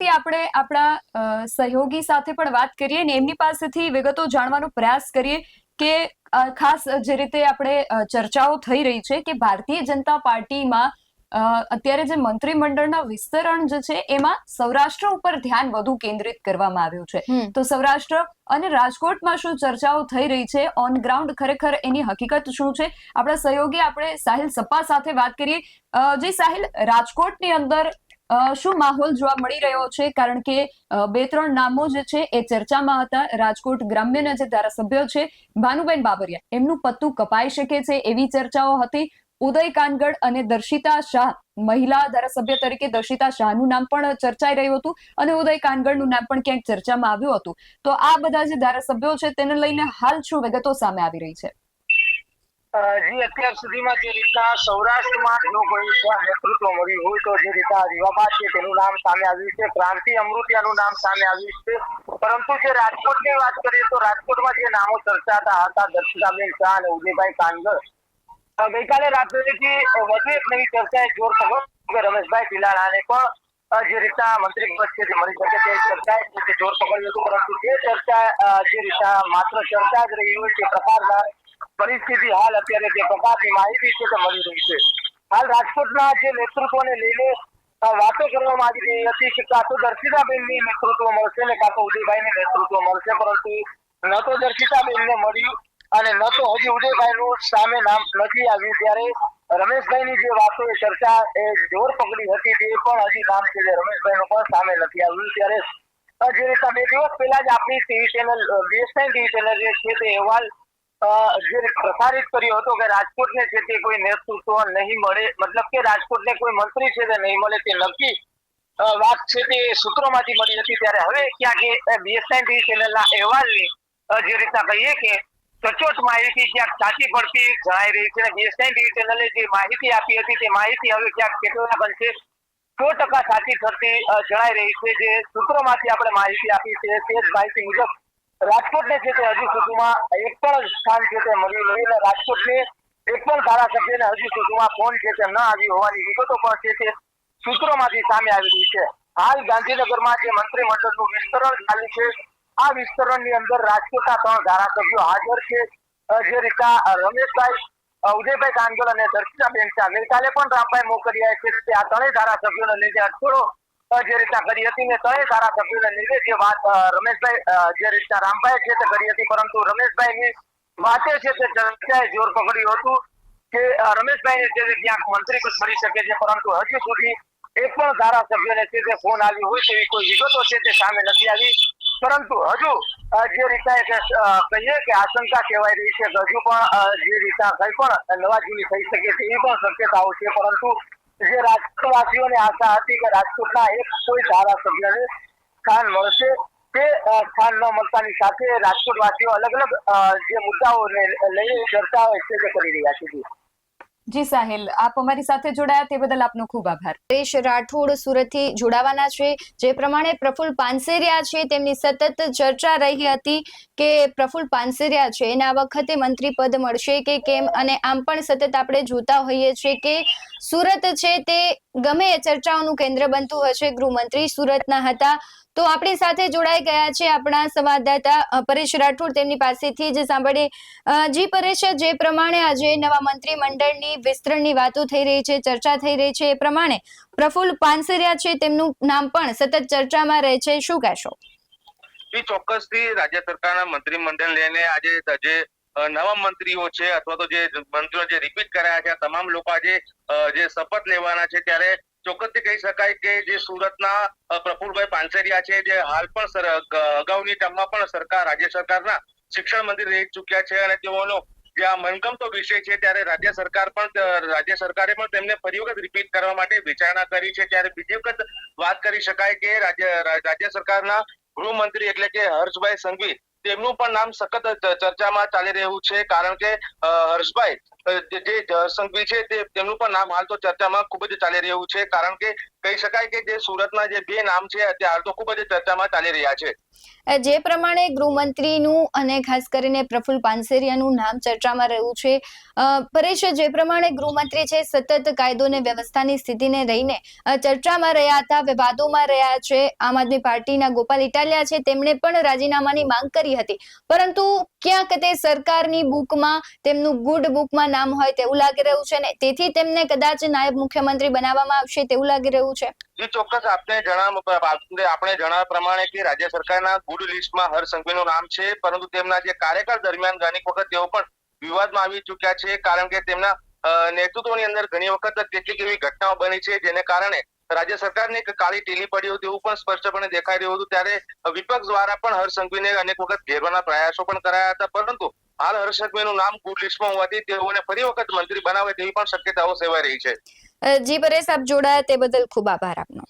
આપણે આપણા સહયોગી સાથે પણ વાત કરીએ ને એમની પાસેથી વિગતો જાણવાનો પ્રયાસ કરીએ કે ખાસ જે રીતે આપણે ચર્ચાઓ થઈ રહી છે કે ભારતીય જનતા પાર્ટીમાં અત્યારે જે મંત્રીમંડળના વિસ્તરણ જે છે એમાં સૌરાષ્ટ્ર ઉપર ધ્યાન વધુ કેન્દ્રિત કરવામાં આવ્યું છે. તો સૌરાષ્ટ્ર અને રાજકોટમાં શું ચર્ચાઓ થઈ રહી છે? ઓન ગ્રાઉન્ડ ખરેખર એની હકીકત શું છે? આપણા સહયોગી આપણે સાહિલ સપ્પા સાથે વાત કરીએ. જે સાહિલ રાજકોટની અંદર શું માહોલ જોવા મળી રહ્યો છે? કારણ કે બે ત્રણ નામો જે છે એ ચર્ચામાં હતા. રાજકોટ ગ્રામ્યના જે ધારાસભ્યો છે ભાનુબેન બાબરિયા એમનું પત્તું કપાઈ શકે છે એવી ચર્ચાઓ હતી. ઉદય કાનગડ અને દર્શિતા શાહ, મહિલા ધારાસભ્ય તરીકે દર્શિતા શાહનું નામ પણ ચર્ચાઈ રહ્યું હતું અને ઉદય કાનગડનું નામ પણ ક્યાંક ચર્ચામાં આવ્યું હતું. તો આ બધા જે ધારાસભ્યો છે તેને લઈને હાલ શું વિગતો સામે આવી રહી છે? જી અત્યાર સુધીમાં જે રીતના સૌરાષ્ટ્રમાં જો કોઈ નેતૃત્વ મળ્યું હોય તો જે રીતના રીવાબા છે તેનું નામ સામે આવ્યું છે. ક્રાંતિ અમૃતિયાનું નામ સામે આવ્યું છે. પરંતુ જે રાજકોટની વાત કરીએ તો રાજકોટમાં જે નામો ચર્ચાતા હતા, દર્શિતાબેન શાહ અને ઉદયભાઈ કાનગર ગઈકાલે રાત્રેથી વધુ એક નવી ચર્ચાએ જોર થયો કે રમેશભાઈ પિલાણાને પણ જે રીતના મંત્રી પદ મળી શકે તે ચર્ચાએ તે જોર પકડ્યું હતું, પરંતુ જે ચર્ચા જે રીતના માત્ર ચર્ચા જ રહી હોય તે પ્રકારના પરિસ્થિતિ હાલ અત્યારે જે પ્રકારની માહિતી છે તે મળી રહી છે. હાલ રાજકોટના જે નેતૃત્વને લઈને વાતો કરવામાં આવી રહી હતી કે કાં તો દર્શિતાબેનની નેતૃત્વ મળશે ને કાં તો ઉદયભાઈને નેતૃત્વ મળશે, પરંતુ ન તો દર્શિતાબેનને મળ્યું અને ન તો હજી ઉદયભાઈનું સામે નામ નથી આવ્યું. ત્યારે રમેશભાઈની જે વાતો એ ચર્ચા એ જોર પકડી હતી તે પણ હજી નામ છે જે રમેશભાઈનું પણ સામે નથી આવ્યું. ત્યારે અ, જે રીતના બે દિવસ પહેલા જ આપણી TV channel BSI TV channel જે છે તે અહેવાલ અ, જે પ્રસારિત કર્યો હતો કે રાજકોટને છે તે કોઈ નેતૃત્વ નહીં મળે મતલબ કે રાજકોટને કોઈ મંત્રી છે તે નહીં મળે તે નક્કી અ, વાત છે તે સૂત્રોમાંથી મળી હતી. ત્યારે હવે ક્યાંક એ બીએસઆઈ ટીવી ચેનલના અહેવાલની અ, જે રીતના કહીએ કે સચોટ માહિતી ક્યાંક સાચી પડતી જણાઈ રહી છે. અને ચેનલે જે માહિતી આપી હતી, તે માહિતી હવે ક્યાંક કેટલા બનશે? સો ટકા સાચી થતી જણાઈ રહી છે. જે સૂત્રોમાંથી આપણે માહિતી આપી છે, તે જ માહિતી મુજબ રાજકોટને છે તે હજુ સુધીમાં એક પણ સ્થાન છે તે મળ્યું નહીં અને રાજકોટને એક પણ ધારાસભ્યને હજુ સુધીમાં ફોન છે તે ન આવી હોવાની વિગતો પણ છે તે સૂત્રોમાંથી સામે આવી રહી છે. હાલ ગાંધીનગરમાં જે મંત્રીમંડળનું વિસ્તરણ ચાલુ છે આ વિસ્તરણની અંદર રાજકોટના ત્રણ ધારાસભ્યો હાજર છે. જે રીતના રમેશભાઈ ઉદયભાઈ કાંજોલ અને દર્શિતાબેન શાહ ગઈકાલે પણ રામભાઈ મોકરિયા છે તે આ ત્રણેય ધારાસભ્યોને લઈને અટકળો જે રીતના કરી હતી ને ત્રણેય ધારાસભ્યોને લઈને જે વાત રમેશભાઈ જે રીતના રામભાઈ છે તે કરી હતી પરંતુ રમેશભાઈની વાતે છે તે ચર્ચાએ જોર પકડ્યું હતું કે રમેશભાઈ છે તે ક્યાંક મંત્રી પદ મળી શકે છે, પરંતુ હજુ સુધી એક પણ ધારાસભ્યને છે તે ફોન આવ્યો હોય તેવી કોઈ વિગતો છે તે સામે નથી આવી. પરંતુ હજુ જે રીતના કહીએ કે આશંકા કહેવાય રહી છે હજુ પણ જે રીતના કઈ પણ નવા જૂની થઈ શકે તેવી પણ શક્યતાઓ છે. પરંતુ જે રાજકોટવાસીઓને આશા હતી કે રાજકોટના એક કોઈ ધારાસભ્યને સ્થાન મળશે, તે સ્થાન ન મળતાની સાથે રાજકોટવાસીઓ અલગ અલગ જે મુદ્દાઓને લઈને ચર્ચાઓ છે, તે કરી રહ્યા છે. જી. સાહેલ, આપ અમારી સાથે જોડાયા તે બદલ આપનો ખૂબ આભાર પ્રેશ રાઠોડ સુરતથી જોડાવાના છે જે પ્રમાણે પ્રફુલ પાનસેરિયા છે, તેમની સતત ચર્ચા રહી હતી કે પ્રફુલ પાનસેરિયા છે, એને વખતે મંત્રી પદ મળશે કે કેમ અને આમ પણ સતત આપણે જોતા હોઈએ છીએ કે સુરત છે તે ગમે ચર્ચાઓનું કેન્દ્ર બનતું હશે, ગૃહમંત્રી સુરતના હતા. તો આપણી સાથે જોડાઈ ગયા છે આપણા સંવાદદાતા પરેશ રાઠોડ તેમની પાસેથી જ સાંભળીએ જી પરેશ, જે પ્રમાણે આજે નવા મંત્રીમંડળની વિસ્તરણની વાતો થઈ રહી છે, ચર્ચા થઈ રહી છે, એ પ્રમાણે પ્રફુલ્લ પાનસરિયા છે તેમનું નામ પણ સતત ચર્ચામાં રહે છે. શું કહેશો? ચોક્કસથી રાજ્ય સરકારના મંત્રીમંડળ લઈને આજે જે નવા મંત્રીઓ છે અથવા તો જે મંત્રીઓ જે રિપીટ કર્યા છે તમામ લોકો આજે જે શપથ લેવાના છે ત્યારે ચોક્કસથી કહી શકાય કે જે સુરતના પ્રફુલભાઈ પાનસેરિયા છે, જે હાલ પણ અગાઉની ટર્મમાં પણ સરકાર, રાજ્ય સરકારના શિક્ષણ મંત્રી રહી ચુક્યા છે અને તેઓનો જે આ મનગમતો વિષય છે ત્યારે રાજ્ય સરકાર પણ રાજ્ય સરકારે પણ તેમને ફરી વખત રિપીટ કરવા માટે વિચારણા કરી છે. ત્યારે બીજી વખત વાત કરી શકાય કે રાજ્ય રાજ્ય સરકારના ગૃહમંત્રી એટલે કે હર્ષભાઈ સંઘવી તેમનું પણ નામ સખત ચ- ચર્ચામાં ચાલી રહ્યું છે કારણ કે હર્ષભાઈ જે જે છે તે, તેમનું પણ નામ હાલ તો ચર્ચામાં ખૂબ જ ચાલી રહ્યું છે. કારણ કે કહી શકાય કે જે સુરતના જે બે નામ છે, તે હાલ તો ખૂબ જ ચર્ચામાં ચાલી રહ્યા છે. જે પ્રમાણે ગૃહમંત્રીનું અને ખાસ કરીને પ્રફુલ્લ પાનસેરિયાનું નામ ચર્ચામાં રહ્યું છે. પરેશ, જે પ્રમાણે ગૃહમંત્રી છે, સતત કાયદો અને વ્યવસ્થાની સ્થિતિને રહીને ચર્ચામાં રહ્યા હતા, વિવાદોમાં રહ્યા છે. આમ આદમી પાર્ટીના ગોપાલ ઇટાલિયા છે, તેમણે પણ રાજીનામાની માંગ કરી હતી. પરંતુ ક્યાંક તે સરકારની બુકમાં, તેમનું ગુડ બુકમાં નામ હોય તેવું લાગી રહ્યું છે ને તેથી તેમને કદાચ નાયબ મુખ્યમંત્રી બનાવવામાં આવશે તેવું લાગી રહ્યું છે. જી, ચોક્કસ આપને જણાવ આપણે જણાવ્યા પ્રમાણે કે રાજ્ય સરકારના ગુડ લિસ્ટમાં હર્ષ સંઘવીનું નામ છે, પરંતુ તેમના જે કાર્યકાળ દરમિયાન ઘણી વખત તેઓ પણ વિવાદમાં આવી ચુક્યા છે, કારણ કે તેમના નેતૃત્વની અંદર ઘણી વખત કેટલીક એવી ઘટનાઓ બની છે, જેને કારણે રાજ્ય સરકારને એક કાળી ટીલી પડી હતી એવું પણ સ્પષ્ટપણે દેખાઈ રહ્યું હતું. ત્યારે વિપક્ષ દ્વારા પણ હર્ષ સંઘવીને અનેક વખત ઘેરવાના પ્રયાસો પણ કરાયા હતા. પરંતુ હાલ હર્ષ સંઘવીનું નામ ગુડ લિસ્ટમાં હોવાથી તેઓને ફરી વખત મંત્રી બનાવે તેવી પણ શક્યતાઓ સેવાઈ રહી છે. જી પરેશ, આપ જોડાયા તે બદલ ખૂબ આભાર આપનો.